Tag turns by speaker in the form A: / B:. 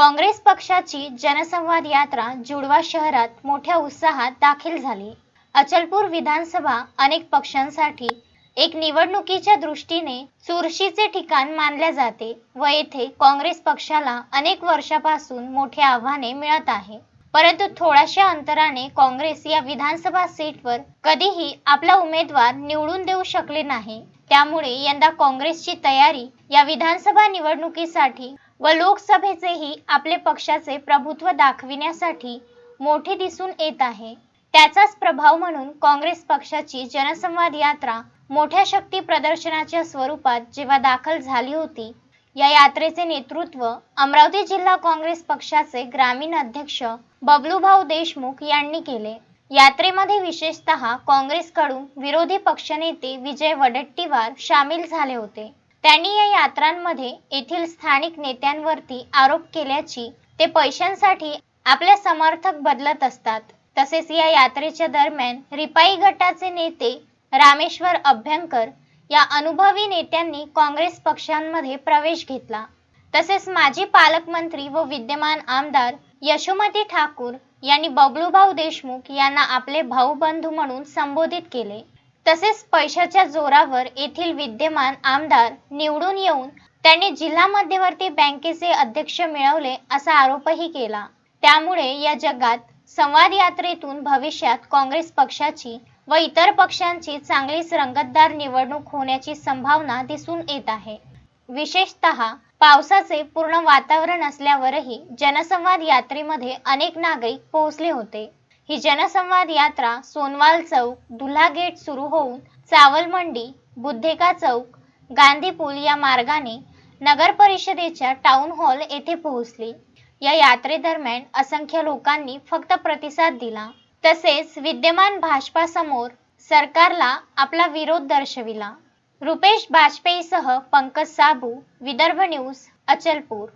A: काँग्रेस पक्षाची जनसंवाद यात्रा जुडवा शहरात मोठ्या उत्साहात दाखल झाली. अचलपूर विधानसभा अनेक पक्षांसाठी एक निवडणुकीच्या दृष्टीने चुरशीचे ठिकाण मानल्या जाते व येथे काँग्रेस पक्षाला अनेक वर्षापासून मोठी आव्हाने मिळत आहे. परंतु थोड्याशा अंतराने काँग्रेस या विधानसभा सीटवर कधीही आपला उमेदवार निवडून देऊ शकले नाही. त्यामुळे यंदा काँग्रेसची तयारी या विधानसभा निवडणुकीसाठी व लोकसभेचेही आपले पक्षाचे प्रभुत्व दाखविण्यासाठी मोठे दिसून येत आहे. त्याचाच प्रभाव म्हणून काँग्रेस पक्षाची जनसंवाद यात्रा मोठ्या शक्ती प्रदर्शनाच्या स्वरूपात जेव्हा दाखल झाली होती या यात्रेचे नेतृत्व अमरावती जिल्हा काँग्रेस पक्षाचे ग्रामीण अध्यक्ष बबलूभाऊ देशमुख यांनी केले. यात्रेमध्ये विशेषतः काँग्रेसकडून विरोधी पक्षनेते विजय वडेट्टीवार सामील झाले होते. त्यांनी या यात्रांमध्ये येथील स्थानिक नेत्यांवरती आरोप केल्याची ते पैशांसाठी आपले समर्थक बदलत असतात. तसेच या यात्रेच्या दरम्यान रिपाई गटाचे नेते रामेश्वर अभ्यंकर या अनुभवी नेत्यांनी काँग्रेस पक्षांमध्ये प्रवेश घेतला. तसेच माजी पालकमंत्री व विद्यमान आमदार यशोमती ठाकूर यांनी बबलूभाऊ देशमुख यांना आपले भाऊबंधू म्हणून संबोधित केले. तसेच पैशाच्या जोरावर येथील विद्यमान आमदार निवडून येऊन त्यांनी जिल्हा मध्यवर्ती बँकेचे अध्यक्ष मिळवले असा आरोपही केला. त्यामुळे या जगात संवाद यात्रेतून भविष्यात काँग्रेस पक्षाची व इतर पक्षांची चांगलीच रंगतदार निवडणूक होण्याची संभावना दिसून येत आहे. विशेषतः पावसाचे पूर्ण वातावरण असल्यावरही जनसंवाद यात्रेमध्ये अनेक नागरिक पोहोचले होते. ही जनसंवाद यात्रा सोनवाल चौक दुल्हा गेट सुरू होऊन चावल मंडी बुद्धेका चौक गांधी पूल या मार्गाने नगर परिषदेच्या टाउन हॉल येथे पोहोचली. या यात्रेदरम्यान असंख्य लोकांनी फक्त प्रतिसाद दिला. तसेच विद्यमान भाजपा समोर सरकारला आपला विरोध दर्शविला. रुपेश बाजपेयीसह पंकज साबू विदर्भ न्यूज अचलपूर.